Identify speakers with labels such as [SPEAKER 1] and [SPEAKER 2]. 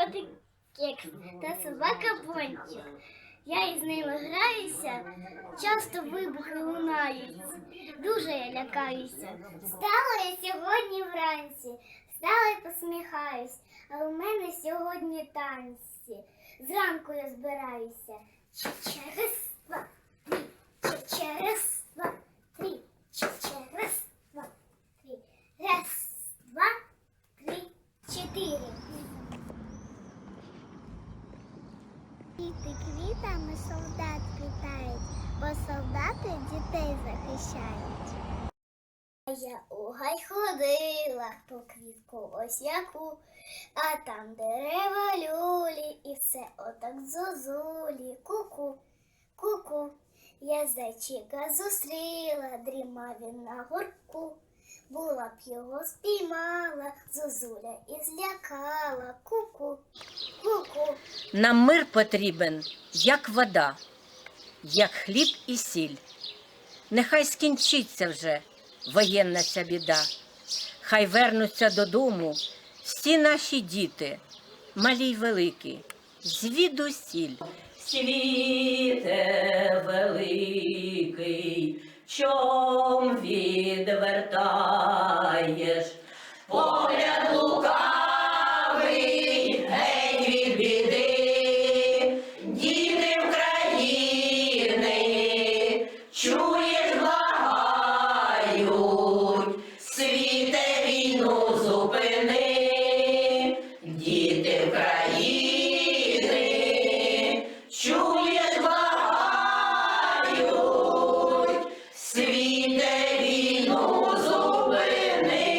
[SPEAKER 1] Котик кекс та собака пончик. Я із ними граюся, часто вибухи лунають. Дуже я лякаюся. Встала я сьогодні вранці, і посміхаюсь, а у мене сьогодні танці. Зранку я збираюся. Через два, три, через два, три, через два, три. Раз, два, три, чотири. Квіти квітами солдат вітають, бо солдати дітей захищають. Я у гай ходила по квітку ось яку, а там дерева люлі, і все отак зозулі. Ку-ку, ку-ку. Я зайчика зустріла, дрімав він на горку. Була б його спіймала, зозуля і злякала. Ку-ку, ку-ку.
[SPEAKER 2] Нам мир потрібен, як вода, як хліб і сіль. Нехай скінчиться вже воєнна ця біда. Хай вернуться додому всі наші діти, малі й великі, звідусіль. Світе великий, чом відверта дітей війну зупини.